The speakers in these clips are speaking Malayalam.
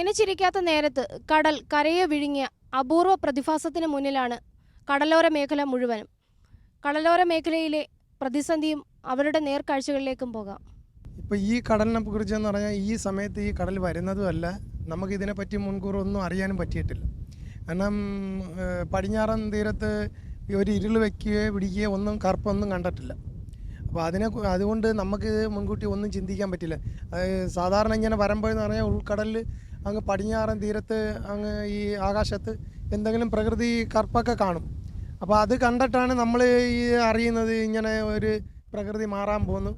നനച്ചിരിക്കാത്ത നേരത്ത് കടൽ കരയെ വിഴുങ്ങിയ അപൂർവ പ്രതിഭാസത്തിന് മുന്നിലാണ് കടലോര മേഖല മുഴുവനും. കടലോര മേഖലയിലെ പ്രതിസന്ധിയും അവരുടെ നേർക്കാഴ്ചകളിലേക്കും പോകാം. ഇപ്പോൾ ഈ കടലിനെ കുറിച്ച് എന്ന് പറഞ്ഞാൽ ഈ സമയത്ത് ഈ കടൽ വരുന്നതുമല്ല നമുക്ക് ഇതിനെപ്പറ്റി മുൻകൂർ ഒന്നും അറിയാനും പറ്റിയിട്ടില്ല. കാരണം പടിഞ്ഞാറൻ തീരത്ത് ഒരു ഇരുൾ വയ്ക്കുകയോ പിടിക്കുകയോ ഒന്നും കറുപ്പൊന്നും കണ്ടിട്ടില്ല. അപ്പോൾ അതിനെ അതുകൊണ്ട് നമുക്ക് മുൻകൂട്ടി ഒന്നും ചിന്തിക്കാൻ പറ്റില്ല. സാധാരണ ഇങ്ങനെ വരുമ്പോഴെന്ന് പറഞ്ഞാൽ ഉൾക്കടലിൽ അങ്ങ് പടിഞ്ഞാറൻ തീരത്ത് അങ്ങ് ഈ ആകാശത്ത് എന്തെങ്കിലും പ്രകൃതി കറുപ്പൊക്കെ കാണും. അപ്പോൾ അത് കണ്ടിട്ടാണ് നമ്മൾ ഈ അറിയുന്നത് ഇങ്ങനെ ഒരു പ്രകൃതി മാറാൻ പോകുന്നു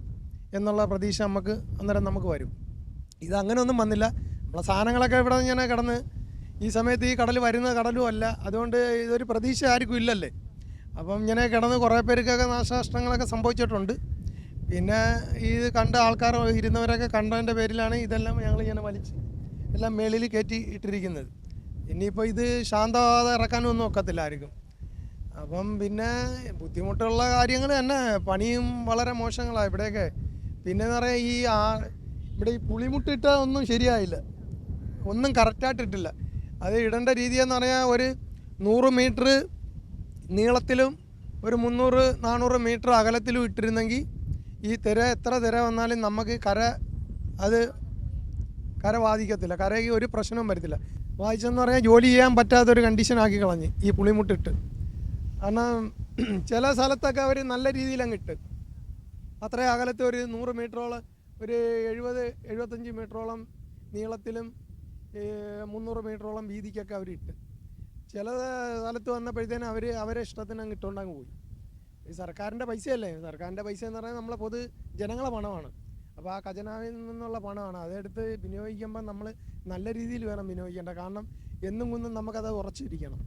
എന്നുള്ള പ്രതീക്ഷ നമുക്ക് അന്നേരം നമുക്ക് വരും. ഇത് അങ്ങനെ ഒന്നും വന്നില്ല. നമ്മളെ സാധനങ്ങളൊക്കെ ഇവിടെ ഇങ്ങനെ കിടന്ന് ഈ സമയത്ത് ഈ കടൽ വരുന്ന കടലും അല്ല. അതുകൊണ്ട് ഇതൊരു പ്രതീക്ഷ ആർക്കും ഇല്ലല്ലേ? അപ്പം ഇങ്ങനെ കിടന്ന് കുറേ പേർക്കൊക്കെ നാശനഷ്ടങ്ങളൊക്കെ സംഭവിച്ചിട്ടുണ്ട്. പിന്നെ ഇത് കണ്ട ആൾക്കാർ ഇരുന്നവരൊക്കെ കണ്ടതിന്റെ പേരിലാണ് ഇതെല്ലാം ഞങ്ങൾ ഇങ്ങനെ വലിച്ച് എല്ലാം മേളിൽ കയറ്റി ഇട്ടിരിക്കുന്നത്. ഇനിയിപ്പോൾ ഇത് ശാന്തമാകാതെ ഇറക്കാനൊന്നും ഒക്കത്തില്ല ആർക്കും. അപ്പം പിന്നെ ബുദ്ധിമുട്ടുള്ള കാര്യങ്ങൾ തന്നെ. പണിയും വളരെ മോശങ്ങളാണ് ഇവിടെയൊക്കെ. പിന്നെ എന്ന് പറയാൻ ഈ ആ ഇവിടെ ഈ പുളിമുട്ടിട്ട ഒന്നും ശരിയായില്ല. ഒന്നും കറക്റ്റായിട്ടിട്ടില്ല അത് ഇടേണ്ട രീതി എന്ന് പറഞ്ഞാൽ ഒരു നൂറ് മീറ്റർ നീളത്തിലും ഒരു മുന്നൂറ് നാനൂറ് മീറ്റർ അകലത്തിലും ഇട്ടിരുന്നെങ്കിൽ ഈ തിര എത്ര തിര വന്നാലും നമുക്ക് കര അത് കര ബാധിക്കത്തില്ല. കരയ്ക്ക് ഒരു പ്രശ്നവും വരത്തില്ല. വായിച്ചെന്ന് പറഞ്ഞാൽ ജോലി ചെയ്യാൻ പറ്റാത്തൊരു കണ്ടീഷൻ ആക്കി കളഞ്ഞ് ഈ പുളിമുട്ടിട്ട്. കാരണം ചില സ്ഥലത്തൊക്കെ അവർ നല്ല രീതിയിൽ അങ്ങ് ഇട്ട്. അത്രയും അകലത്തെ ഒരു നൂറ് മീറ്ററോളം ഒരു എഴുപത് എഴുപത്തഞ്ച് മീറ്ററോളം നീളത്തിലും മുന്നൂറ് മീറ്ററോളം വീതിക്കൊക്കെ അവർ ഇട്ട്. ചില സ്ഥലത്ത് വന്നപ്പോഴത്തേനും അവർ അവരെ ഇഷ്ടത്തിന് അങ്ങ് ഇട്ടുകൊണ്ടങ്ങ് പോയി. ഈ സർക്കാരിന്റെ പൈസയല്ലേ? സർക്കാരിന്റെ പൈസ എന്ന് പറഞ്ഞാൽ നമ്മളെ പൊതു ജനങ്ങളെ പണമാണ്. അപ്പോൾ ആ ഖജനാവിൽ നിന്നുള്ള പണമാണ്. അതെടുത്ത് വിനിയോഗിക്കുമ്പോൾ നമ്മൾ നല്ല രീതിയിൽ വേണം വിനിയോഗിക്കേണ്ട. കാരണം എന്നും കുന്നും നമുക്കത് ഉറച്ചിരിക്കണം.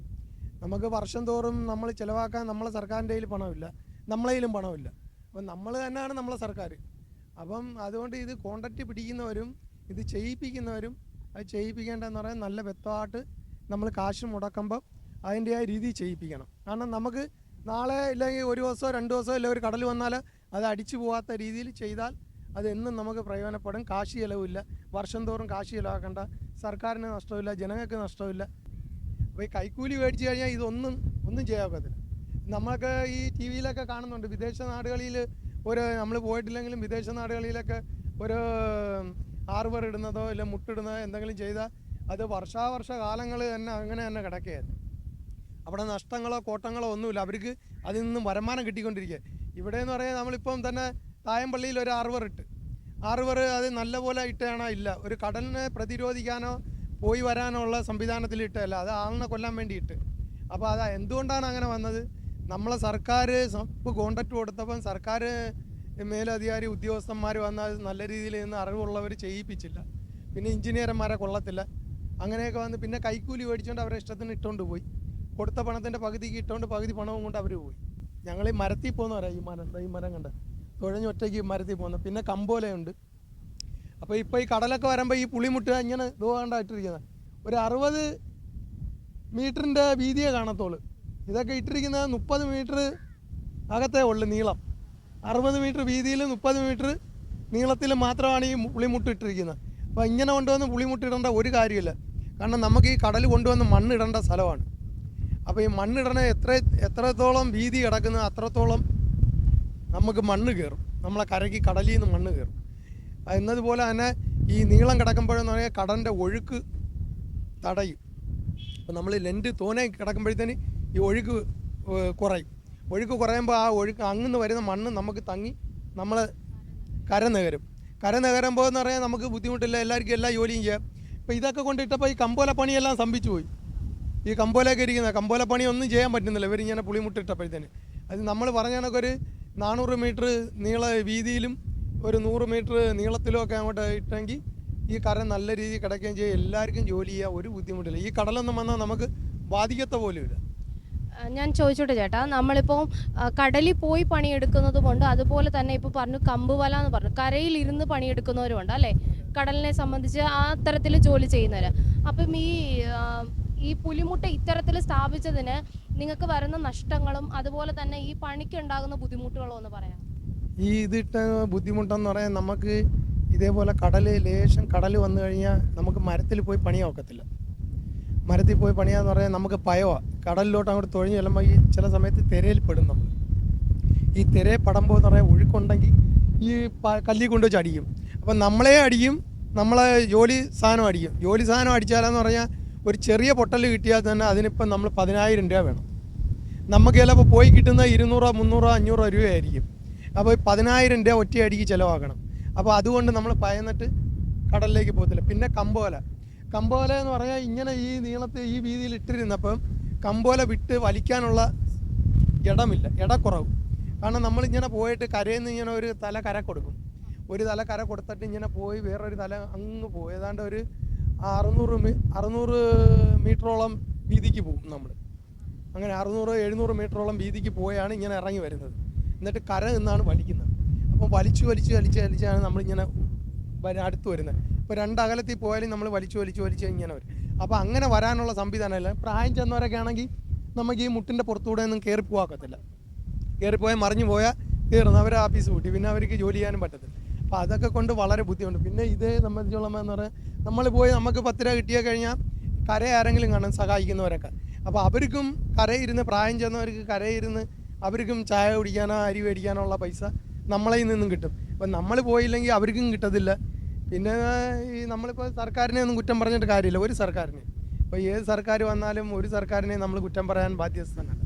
നമുക്ക് വർഷം തോറും നമ്മൾ ചിലവാക്കാൻ നമ്മളെ സർക്കാരിന്റെ കയ്യിൽ പണമില്ല. നമ്മളേലും പണമില്ല. അപ്പം നമ്മൾ തന്നെയാണ് നമ്മളെ സർക്കാർ. അപ്പം അതുകൊണ്ട് ഇത് കോൺട്രാക്റ്റ് പിടിക്കുന്നവരും ഇത് ചെയ്യിപ്പിക്കുന്നവരും അത് ചെയ്യിപ്പിക്കേണ്ടതെന്ന് പറയാൻ നല്ല വ്യക്തമായിട്ട് നമ്മൾ കാശ് മുടക്കുമ്പോൾ അതിന്റെ ആ രീതി ചെയ്യിപ്പിക്കണം. കാരണം നമുക്ക് നാളെ ഇല്ലെങ്കിൽ ഒരു ദിവസമോ രണ്ട് ദിവസമോ ഇല്ലെങ്കിൽ ഒരു കടൽ വന്നാൽ അത് അടിച്ചു പോകാത്ത രീതിയിൽ ചെയ്താൽ അത് എന്നും നമുക്ക് പ്രയോജനപ്പെടും. കാശ് ചിലവില്ല. വർഷം തോറും കാശ് ചിലവാക്കേണ്ട. സർക്കാരിന് നഷ്ടമില്ല ജനങ്ങൾക്ക് നഷ്ടമില്ല അപ്പോൾ ഈ കൈക്കൂലി മേടിച്ച് കഴിഞ്ഞാൽ ഇതൊന്നും ഒന്നും ചെയ്യാൻ പറ്റത്തില്ല നമ്മളൊക്കെ ഈ ടി വിയിലൊക്കെ കാണുന്നുണ്ട്. വിദേശ നാടുകളിൽ ഒരു നമ്മൾ പോയിട്ടില്ലെങ്കിലും വിദേശ നാടുകളിലൊക്കെ ഒരു ആർവർ ഇടുന്നതോ ഇല്ല മുട്ടിടുന്നതോ എന്തെങ്കിലും ചെയ്താൽ അത് വർഷാവർഷ കാലങ്ങൾ തന്നെ അങ്ങനെ തന്നെ കിടക്കുകയായിരുന്നു. അവിടെ നഷ്ടങ്ങളോ കോട്ടങ്ങളോ ഒന്നുമില്ല. അവർക്ക് അതിൽ നിന്നും വരുമാനം കിട്ടിക്കൊണ്ടിരിക്കുക ഇവിടെ എന്ന് പറയാൻ നമ്മളിപ്പം തന്നെ തായമ്പള്ളിയിൽ ഒരു ആർവർ ഇട്ട്. ആർവർ അത് നല്ലപോലെ ഇട്ടാണോ ഇല്ല. ഒരു കടലിനെ പ്രതിരോധിക്കാനോ പോയി വരാനോ ഉള്ള സംവിധാനത്തിൽ ഇട്ടല്ല അത് ആളിനെ കൊല്ലാൻ വേണ്ടി ഇട്ട് അപ്പോൾ അത് എന്തുകൊണ്ടാണ് അങ്ങനെ വന്നത്? നമ്മളെ സർക്കാർ സപ്പ് കോണ്ടക്ട് കൊടുത്തപ്പം സർക്കാർ മേലധികാരി ഉദ്യോഗസ്ഥന്മാർ വന്ന് അത് നല്ല രീതിയിൽ നിന്ന് അറിവുള്ളവർ ചെയ്യിപ്പിച്ചില്ല. പിന്നെ എഞ്ചിനീയർമാരെ കൊള്ളത്തില്ല. അങ്ങനെയൊക്കെ വന്ന് പിന്നെ കൈക്കൂലി മേടിച്ചുകൊണ്ട് അവരെ ഇഷ്ടത്തിന് ഇട്ടുകൊണ്ട് പോയി. കൊടുത്ത പണത്തിന്റെ പകുതിക്ക് ഇട്ടുകൊണ്ട് പകുതി പണവും കൊണ്ട് അവർ പോയി. ഞങ്ങൾ ഈ മരത്തിൽ പോകുന്നവരാ ഈ മരം ഈ മരം കണ്ട. തുഴഞ്ഞ് ഒറ്റയ്ക്ക് മരത്തിൽ പോകുന്നത് പിന്നെ കമ്പോലയുണ്ട്. അപ്പോൾ ഇപ്പോൾ ഈ കടലൊക്കെ വരുമ്പോൾ ഈ പുളിമുട്ട് ഇങ്ങനെ ഇതുകൊണ്ടാ ഇട്ടിരിക്കുന്നത് ഒരു അറുപത് മീറ്ററിന്റെ വീതിയെ കാണത്തുള്ളൂ. ഇതൊക്കെ ഇട്ടിരിക്കുന്നത് മുപ്പത് മീറ്റർ അകത്തേ ഉള്ളു നീളം. അറുപത് മീറ്റർ വീതിയിൽ മുപ്പത് മീറ്റർ നീളത്തിൽ മാത്രമാണ് ഈ പുളിമുട്ട് ഇട്ടിരിക്കുന്നത്. അപ്പോൾ ഇങ്ങനെ കൊണ്ടുവന്ന് പുളിമുട്ട് ഇടേണ്ട ഒരു കാര്യമില്ല. കാരണം നമുക്ക് ഈ കടൽ കൊണ്ടുവന്ന് മണ്ണിടേണ്ട സ്ഥലമാണ്. അപ്പോൾ ഈ മണ്ണിടണ എത്ര എത്രത്തോളം വീതി കിടക്കുന്നത് അത്രത്തോളം നമുക്ക് മണ്ണ് കയറും നമ്മളെ കരയ്ക്ക് കടലിൽ നിന്ന് മണ്ണ് കയറും എന്നതുപോലെ തന്നെ ഈ നീളം കിടക്കുമ്പോഴെന്ന് പറഞ്ഞാൽ കടലിന്റെ ഒഴുക്ക് തടയും. അപ്പോൾ നമ്മൾ ലെന്റ് തോനെ കിടക്കുമ്പോഴത്തേന് ഈ ഒഴുക്ക് കുറയും. ഒഴുക്ക് കുറയുമ്പോൾ ആ ഒഴുക്ക് അങ്ങന്ന് വരുന്ന മണ്ണ് നമുക്ക് തങ്ങി നമ്മൾ കര നികരും. കര നഗരുമ്പോൾ എന്ന് പറഞ്ഞാൽ നമുക്ക് ബുദ്ധിമുട്ടില്ല എല്ലാവർക്കും എല്ലാ ജോലിയും ചെയ്യാം. ഇപ്പോൾ ഇതൊക്കെ കൊണ്ടിട്ടപ്പോൾ ഈ കമ്പോല പണിയെല്ലാം സംഭിച്ചു പോയി. ഈ കമ്പോലൊക്കെ ഇരിക്കുന്ന കമ്പോല പണി ഒന്നും ചെയ്യാൻ പറ്റുന്നില്ല. ഇവരിങ്ങനെ പുളിമുട്ടിട്ടപ്പോഴത്തേന്. അത് നമ്മൾ പറഞ്ഞ കണക്കൊരു നാനൂറ് മീറ്റർ നീള വീതിയിലും ഒരു നൂറ് മീറ്റർ നീളത്തിലും ഒക്കെ അങ്ങോട്ട് ഇട്ടെങ്കിൽ ഈ കര നല്ല രീതിയിൽ കിടക്കുകയും ചെയ്യും. എല്ലാവർക്കും ജോലി ചെയ്യുക ഒരു ബുദ്ധിമുട്ടില്ല. ഈ കടലൊന്നും വന്നാൽ നമുക്ക് ബാധിക്കത്ത ആ, ഞാൻ ചോദിച്ചോട്ടെ ചേട്ടാ നമ്മളിപ്പോൾ കടലിൽ പോയി പണിയെടുക്കുന്നത് കൊണ്ട് അതുപോലെ തന്നെ ഇപ്പോൾ പറഞ്ഞു കമ്പുവല എന്ന് പറഞ്ഞു കരയിൽ ഇരുന്ന് പണിയെടുക്കുന്നവരുണ്ട് അല്ലേ? കടലിനെ സംബന്ധിച്ച് ആ തരത്തിൽ ജോലി ചെയ്യുന്നവർ അപ്പം ഈ ഈ പുലിമുട്ട ഇത്തരത്തിൽ സ്ഥാപിച്ചതിന് നിങ്ങൾക്ക് വരുന്ന നഷ്ടങ്ങളും അതുപോലെ തന്നെ ഈ പണിക്ക് ഉണ്ടാകുന്ന ബുദ്ധിമുട്ടുകളും ഒന്ന് പറയാം. ഈ ഇതിട്ട ബുദ്ധിമുട്ടെന്ന് പറയാൻ നമുക്ക് ഇതേപോലെ കടൽ ലേശം കടൽ വന്നു കഴിഞ്ഞാൽ നമുക്ക് മരത്തിൽ പോയി പണിയാൻ ഒക്കത്തില്ല മരത്തിൽ പോയി പണിയാന്ന് പറഞ്ഞാൽ നമുക്ക് പയവാ. കടലിലോട്ട് അങ്ങോട്ട് തൊഴിഞ്ഞ് ചെല്ലുമ്പോൾ ഈ ചില സമയത്ത് തിരയിൽ പെടും നമ്മൾ ഈ തിരയെ പടമ്പോൾ എന്ന് പറയാൻ ഒഴുക്കുണ്ടെങ്കിൽ ഈ കല്ലി കല്ലിൽ കൊണ്ടു വെച്ച് അടിക്കും. അപ്പം നമ്മളെ അടിക്കും നമ്മളെ ജോലി സാധനം അടിക്കും. ജോലി സാധനം അടിച്ചാലെന്ന് പറഞ്ഞാൽ ഒരു ചെറിയ പൊട്ടൽ കിട്ടിയാൽ തന്നെ അതിനിപ്പം നമ്മൾ പതിനായിരം രൂപ വേണം. നമുക്ക് ചിലപ്പോൾ പോയി കിട്ടുന്ന ഇരുന്നൂറോ മുന്നൂറോ അഞ്ഞൂറോ രൂപയായിരിക്കും. അപ്പോൾ പതിനായിരം രൂപ ഒറ്റയടിക്ക് ചിലവാക്കണം. അപ്പോൾ അതുകൊണ്ട് നമ്മൾ പയന്നിട്ട് കടലിലേക്ക് പോകത്തില്ല. പിന്നെ കമ്പോല. കമ്പോല എന്ന് പറഞ്ഞാൽ ഇങ്ങനെ ഈ നീളത്തെ ഈ വീതിയിൽ ഇട്ടിരുന്നപ്പം കമ്പോല വിട്ട് വലിക്കാനുള്ള ഇടമില്ല. ഇടക്കുറവ്. കാരണം നമ്മളിങ്ങനെ പോയിട്ട് കരയിൽ നിന്ന് ഇങ്ങനെ ഒരു തല കര കൊടുക്കും. ഒരു തല കര കൊടുത്തിട്ട് ഇങ്ങനെ പോയി വേറൊരു തല അങ്ങ് പോയി ഏതാണ്ട് ഒരു അറുന്നൂറ് അറുന്നൂറ് മീറ്ററോളം വീതിക്ക് പോകും നമ്മൾ അങ്ങനെ അറുന്നൂറ് എഴുന്നൂറ് മീറ്ററോളം വീതിക്ക് പോയാണ് ഇങ്ങനെ ഇറങ്ങി വരുന്നത്. എന്നിട്ട് കര നിന്നാണ് വലിക്കുന്നത്. അപ്പോൾ വലിച്ചു വലിച്ചു വലിച്ച് വലിച്ചാണ് നമ്മളിങ്ങനെ അടുത്ത് വരുന്നത്. ഇപ്പോൾ രണ്ടകലത്തിൽ പോയാലും നമ്മൾ വലിച്ചു വലിച്ചു വലിച്ച് ഇങ്ങനെ വരും. അപ്പോൾ അങ്ങനെ വരാനുള്ള സംവിധാനമില്ല. പ്രായം ചെന്നവരൊക്കെ ആണെങ്കിൽ നമുക്ക് ഈ മുട്ടിന്റെ പുറത്തൂടെ ഒന്നും കയറിപ്പോവാക്കത്തില്ല കയറിപ്പോയാൽ മറിഞ്ഞു പോയാൽ കയറുന്നു അവർ ആഫീസ് കൂട്ടി പിന്നെ അവർക്ക് ജോലി ചെയ്യാനും പറ്റത്തില്ല. അപ്പോൾ അതൊക്കെ കൊണ്ട് വളരെ ബുദ്ധിമുട്ട്. പിന്നെ ഇതേ സംബന്ധിച്ചോളം എന്ന് പറഞ്ഞാൽ നമ്മൾ പോയി നമുക്ക് പത്ത് രൂപ കിട്ടിയ കഴിഞ്ഞാൽ കര ആരെങ്കിലും കാണാൻ സഹായിക്കുന്നവരൊക്കെ. അപ്പോൾ അവർക്കും കരയിരുന്ന് പ്രായം ചെന്നവർക്ക് കരയിരുന്ന് അവർക്കും ചായ കുടിക്കാനോ അരി മേടിക്കാനോ ഉള്ള പൈസ നമ്മളെ നിന്നും കിട്ടും. അപ്പം നമ്മൾ പോയില്ലെങ്കിൽ അവർക്കും കിട്ടത്തില്ല. പിന്നെ ഈ നമ്മളിപ്പോൾ സർക്കാരിനെ ഒന്നും കുറ്റം പറഞ്ഞിട്ട് കാര്യമില്ല. ഒരു സർക്കാരിനെ. ഇപ്പോൾ ഏത് സർക്കാർ വന്നാലും ഒരു സർക്കാരിനെ നമ്മൾ കുറ്റം പറയാൻ ബാധ്യസ്ഥനല്ല.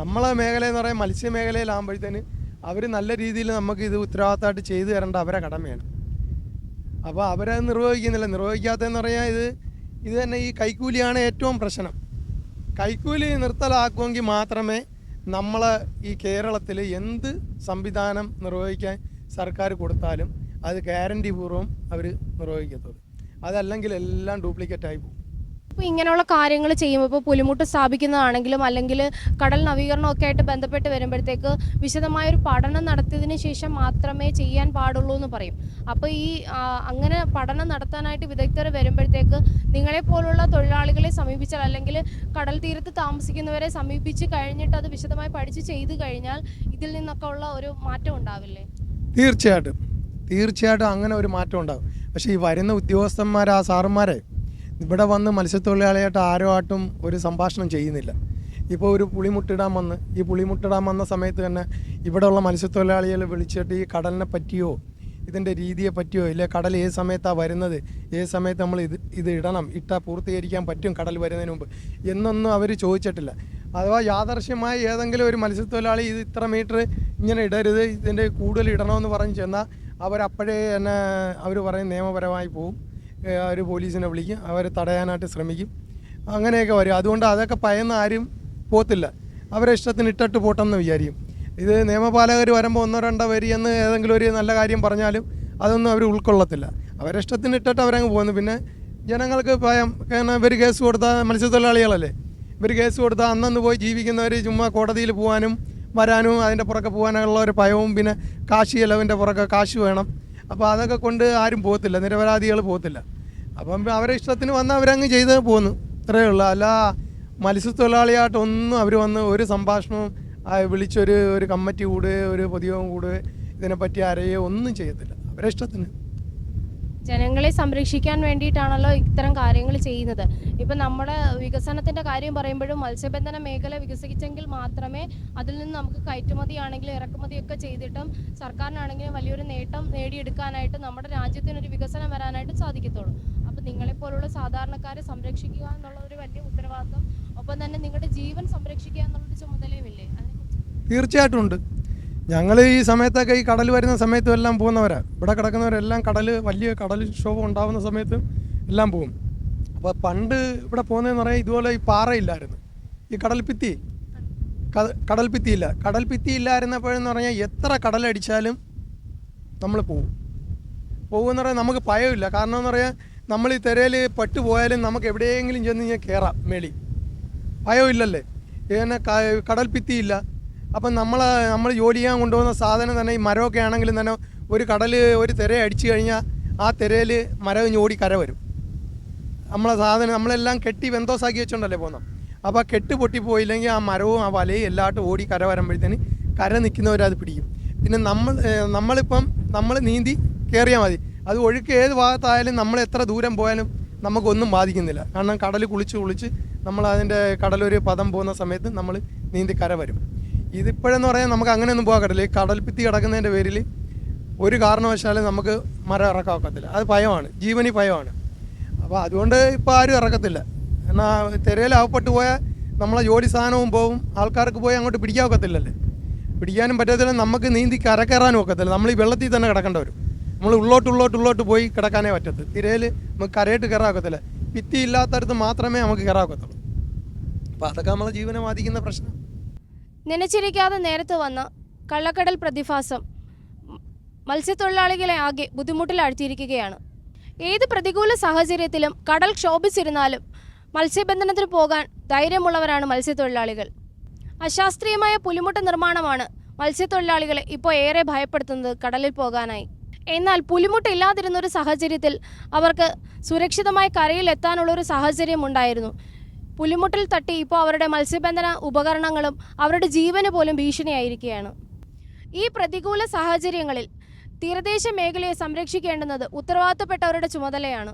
നമ്മളെ മേഖല എന്ന് പറയുന്നത് മത്സ്യ മേഖലയിലാകുമ്പോഴത്തേന് അവർ നല്ല രീതിയിൽ നമുക്ക് ഇത് ഉത്തരവാദിത്തമായിട്ട് ചെയ്തു തരേണ്ട അവരെ കടമയാണ്. അപ്പോൾ അവരത് നിർവഹിക്കുന്നില്ല. നിർവഹിക്കാത്തതെന്ന് പറഞ്ഞാൽ ഇത് ഇത് തന്നെ ഈ കൈക്കൂലിയാണ് ഏറ്റവും പ്രശ്നം. കൈക്കൂലി നിർത്തലാക്കുമെങ്കിൽ മാത്രമേ നമ്മൾ ഈ കേരളത്തിൽ എന്ത് സംവിധാനം നിർവഹിക്കാൻ സർക്കാർ കൊടുത്താലും അത് ഗ്യാരണ്ടി പൂർവം അവർ നിർവഹിക്കത്തുള്ളൂ. അതല്ലെങ്കിൽ എല്ലാം ഡ്യൂപ്ലിക്കേറ്റ് ആയി പോകും. അപ്പോൾ ഇങ്ങനെയുള്ള കാര്യങ്ങൾ ചെയ്യുമ്പോൾ ഇപ്പോൾ പുലിമുട്ട് സ്ഥാപിക്കുന്നതാണെങ്കിലും അല്ലെങ്കിൽ കടൽ നവീകരണമൊക്കെ ആയിട്ട് ബന്ധപ്പെട്ട് വരുമ്പോഴത്തേക്ക് വിശദമായൊരു പഠനം നടത്തിയതിന് ശേഷം മാത്രമേ ചെയ്യാൻ പാടുള്ളൂ എന്ന് പറയും. അപ്പോൾ ഈ അങ്ങനെ പഠനം നടത്താനായിട്ട് വിദഗ്ധർ വരുമ്പോഴത്തേക്ക് നിങ്ങളെ പോലുള്ള തൊഴിലാളികളെ സമീപിച്ചാൽ അല്ലെങ്കിൽ കടൽ തീരത്ത് താമസിക്കുന്നവരെ സമീപിച്ച് കഴിഞ്ഞിട്ട് അത് വിശദമായി പഠിച്ച് ചെയ്തു കഴിഞ്ഞാൽ ഇതിൽ നിന്നൊക്കെ ഉള്ള ഒരു മാറ്റം ഉണ്ടാവില്ലേ? തീർച്ചയായിട്ടും. തീർച്ചയായിട്ടും അങ്ങനെ ഒരു മാറ്റം ഉണ്ടാകും പക്ഷേ ഈ വരുന്ന ഉദ്യോഗസ്ഥന്മാർ ആ സാറുമാരെ ഇവിടെ വന്ന് മത്സ്യത്തൊഴിലാളിയായിട്ട് ആരോ ആട്ടും ഒരു സംഭാഷണം ചെയ്യുന്നില്ല. ഇപ്പോൾ ഒരു പുളിമുട്ടിടാൻ വന്ന് ഈ പുളിമുട്ടിടാൻ വന്ന സമയത്ത് തന്നെ ഇവിടെയുള്ള മത്സ്യത്തൊഴിലാളികൾ വിളിച്ചിട്ട് ഈ കടലിനെ പറ്റിയോ ഇതിന്റെ രീതിയെ പറ്റിയോ ഇല്ല കടൽ ഏത് സമയത്താണ് വരുന്നത് ഏത് സമയത്ത് നമ്മൾ ഇത് ഇത് ഇടണം ഇട്ടാൽ പൂർത്തീകരിക്കാൻ പറ്റും കടൽ വരുന്നതിന് മുമ്പ് എന്നൊന്നും അവർ ചോദിച്ചിട്ടില്ല. അഥവാ യാദർശ്യമായ ഏതെങ്കിലും ഒരു മത്സ്യത്തൊഴിലാളി ഇത് ഇത്ര മീറ്റർ ഇങ്ങനെ ഇടരുത് ഇതിന്റെ കൂടുതൽ ഇടണമെന്ന് പറഞ്ഞ് ചെന്നാൽ അവരപ്പോഴേ തന്നെ അവർ പറയും നിയമപരമായി പോവും. അവർ പോലീസിനെ വിളിക്കും. അവരെ തടയാനായിട്ട് ശ്രമിക്കും. അങ്ങനെയൊക്കെ വരും. അതുകൊണ്ട് അതൊക്കെ പയന്ന് ആരും പോത്തില്ല. അവരെ ഇഷ്ടത്തിന് ഇട്ടിട്ട് പോട്ടെന്ന് വിചാരിക്കും. ഇത് നിയമപാലകർ വരുമ്പോൾ ഒന്നോ രണ്ടോ വരി എന്ന് ഏതെങ്കിലും ഒരു നല്ല കാര്യം പറഞ്ഞാലും അതൊന്നും അവർ ഉൾക്കൊള്ളത്തില്ല. അവരെ ഇഷ്ടത്തിന് ഇട്ടിട്ട് അവരങ്ങ് പോകുന്നു. പിന്നെ ജനങ്ങൾക്ക് ഭയം. കാരണം ഇവർ കേസ് കൊടുത്താൽ മത്സ്യത്തൊഴിലാളികളല്ലേ? ഇവർ കേസ് കൊടുത്താൽ അന്നന്ന് പോയി ജീവിക്കുന്നവർ ചുമ്മാ കോടതിയിൽ പോകാനും വരാനും അതിന്റെ പുറകെ പോകാനുള്ള ഒരു ഭയവും പിന്നെ കാശ് ചിലവിന്റെ പുറകെ കാശ് വേണം. അപ്പോൾ അതൊക്കെ കൊണ്ട് ആരും പോകത്തില്ല നിരപരാധികൾ പോകത്തില്ല അപ്പം അവരെ ഇഷ്ടത്തിന് വന്ന് അവരങ്ങ് ചെയ്ത് പോന്നു. ഇത്രയേ ഉള്ളൂ. അല്ല മത്സ്യത്തൊഴിലാളിയായിട്ടൊന്നും അവർ വന്ന് ഒരു സംഭാഷണവും വിളിച്ചൊരു ഒരു കമ്മിറ്റി കൂട് ഒരു പൊതുയോഗം കൂട് ഇതിനെപ്പറ്റി അറിയുകയോ ഒന്നും ചെയ്യത്തില്ല. അവരെ ഇഷ്ടത്തിന്. ജനങ്ങളെ സംരക്ഷിക്കാൻ വേണ്ടിയിട്ടാണല്ലോ ഇത്തരം കാര്യങ്ങൾ ചെയ്യുന്നത്. ഇപ്പം നമ്മുടെ വികസനത്തിന്റെ കാര്യം പറയുമ്പോഴും മത്സ്യബന്ധന മേഖല വികസിച്ചെങ്കിൽ മാത്രമേ അതിൽ നിന്ന് നമുക്ക് കയറ്റുമതി ആണെങ്കിലും ഇറക്കുമതിയൊക്കെ ചെയ്തിട്ടും സർക്കാരിനാണെങ്കിലും വലിയൊരു നേട്ടം നേടിയെടുക്കാനായിട്ട് നമ്മുടെ രാജ്യത്തിനൊരു വികസനം വരാനായിട്ട് സാധിക്കത്തുള്ളൂ. അപ്പം നിങ്ങളെപ്പോലുള്ള സാധാരണക്കാരെ സംരക്ഷിക്കുക എന്നുള്ള ഒരു വലിയ ഉത്തരവാദിത്വം ഒപ്പം തന്നെ നിങ്ങളുടെ ജീവൻ സംരക്ഷിക്കുക എന്നുള്ളൊരു ചുമതലയുമില്ലേ? തീർച്ചയായിട്ടും ഉണ്ട്. ഞങ്ങൾ ഈ സമയത്തൊക്കെ ഈ കടൽ വരുന്ന സമയത്തും എല്ലാം പോകുന്നവരാണ് ഇവിടെ കിടക്കുന്നവരെല്ലാം കടൽ വലിയ കടൽ ക്ഷോഭം ഉണ്ടാകുന്ന സമയത്ത് എല്ലാം പോകും. അപ്പോൾ പണ്ട് ഇവിടെ പോകുന്നതെന്ന് പറയാൻ ഇതുപോലെ ഈ പാറയില്ലായിരുന്നു. ഈ കടൽ ഭിത്തി ഇല്ല കടൽ ഭിത്തിയില്ല കടൽ ഭിത്തി ഇല്ലായിരുന്നപ്പോഴെന്ന് പറഞ്ഞാൽ എത്ര കടലടിച്ചാലും നമ്മൾ പോകും. പോകുമെന്ന് പറയാൻ നമുക്ക് ഭയമില്ല. കാരണം എന്ന് പറയാൻ നമ്മൾ ഈ തിരയിൽ പട്ടുപോയാലും നമുക്ക് എവിടെയെങ്കിലും ചെന്ന് കഴിഞ്ഞാൽ കയറാം മേളി. ഭയമില്ലല്ലേ ക- കടൽ ഭിത്തിയില്ല. അപ്പം നമ്മൾ നമ്മൾ ജോലി ചെയ്യാൻ കൊണ്ടുപോകുന്ന സാധനം തന്നെ ഈ മരമൊക്കെ ആണെങ്കിലും തന്നെ ഒരു കടൽ ഒരു തിര അടിച്ചു കഴിഞ്ഞാൽ ആ തിരയിൽ മരം ഓടി കര വരും. നമ്മളെ സാധനം നമ്മളെല്ലാം കെട്ടി വെന്തോസാക്കി വെച്ചോണ്ടല്ലേ പോകുന്നത് അപ്പോൾ ആ കെട്ട് പൊട്ടിപ്പോയില്ലെങ്കിൽ ആ മരവും ആ വലയും എല്ലായിട്ടും ഓടി കര വരുമ്പോഴത്തേന് കര നിൽക്കുന്നവരത് പിടിക്കും. പിന്നെ നമ്മൾ നമ്മളിപ്പം നമ്മൾ നീന്തി കയറിയാൽ മതി. അത് ഒഴുക്ക് ഏത് ഭാഗത്തായാലും നമ്മൾ എത്ര ദൂരം പോയാലും നമുക്കൊന്നും ബാധിക്കുന്നില്ല. കാരണം കടൽ കുളിച്ച് കുളിച്ച് നമ്മൾ അതിന്റെ കടലൊരു പദം പോകുന്ന സമയത്ത് നമ്മൾ നീന്തി കര വരും. ഇതിപ്പോഴെന്ന് പറയാൻ നമുക്ക് അങ്ങനെയൊന്നും പോകാൻ കടലിൽ കടൽപ്പിത്തി കിടക്കുന്നതിന്റെ പേരിൽ ഒരു കാരണവശാലും നമുക്ക് മരം ഇറക്കാൻ ഒക്കത്തില്ല അത് ഭയമാണ്. ജീവനി ഭയമാണ്. അപ്പോൾ അതുകൊണ്ട് ഇപ്പോൾ ആരും ഇറക്കത്തില്ല. എന്നാൽ തിരയിൽ അകപ്പെട്ട് പോയാൽ നമ്മളെ ജോലി സാധനവും പോവും. ആൾക്കാർക്ക് പോയി അങ്ങോട്ട് പിടിക്കാൻ ഒക്കത്തില്ലല്ലേ. പിടിക്കാനും പറ്റത്തില്ല. നമുക്ക് നീന്തി കരക്കയറാനും ഒക്കത്തില്ല. നമ്മൾ ഈ വെള്ളത്തിൽ തന്നെ കിടക്കേണ്ടി വരും. നമ്മൾ ഉള്ളോട്ട് ഉള്ളോട്ട് ഉള്ളോട്ട് പോയി കിടക്കാനേ പറ്റത്ത്. തിരയിൽ നമുക്ക് കരയിട്ട് കയറാക്കത്തില്ല. ഭിത്തി ഇല്ലാത്തടത്ത് മാത്രമേ നമുക്ക് കയറാക്കത്തുള്ളൂ. അപ്പം അതൊക്കെ നമ്മളെ ജീവനെ ബാധിക്കുന്ന പ്രശ്നം. നനച്ചിരിക്കാതെ നേരത്തെ വന്ന കള്ളക്കടൽ പ്രതിഭാസം മത്സ്യത്തൊഴിലാളികളെ ആകെ ബുദ്ധിമുട്ടിലാഴ്ത്തിയിരിക്കുകയാണ്. ഏത് പ്രതികൂല സാഹചര്യത്തിലും കടൽ ക്ഷോഭിച്ചിരുന്നാലും മത്സ്യബന്ധനത്തിന് പോകാൻ ധൈര്യമുള്ളവരാണ് മത്സ്യത്തൊഴിലാളികൾ. അശാസ്ത്രീയമായ പുലിമുട്ട നിർമ്മാണമാണ് മത്സ്യത്തൊഴിലാളികളെ ഇപ്പോൾ ഏറെ ഭയപ്പെടുത്തുന്നത് കടലിൽ പോകാനായി. എന്നാൽ പുലിമുട്ടില്ലാതിരുന്ന ഒരു സാഹചര്യത്തിൽ അവർക്ക് സുരക്ഷിതമായി കരയിൽ എത്താനുള്ള ഒരു സാഹചര്യം ഉണ്ടായിരുന്നു പുലിമുട്ടിൽ തട്ടി ഇപ്പോൾ അവരുടെ മത്സ്യബന്ധന ഉപകരണങ്ങളും അവരുടെ ജീവന് പോലും ഭീഷണിയായിരിക്കുകയാണ്. ഈ പ്രതികൂല സാഹചര്യങ്ങളിൽ തീരദേശ മേഖലയെ സംരക്ഷിക്കേണ്ടുന്നത് ഉത്തരവാദിത്തപ്പെട്ടവരുടെ ചുമതലയാണ്.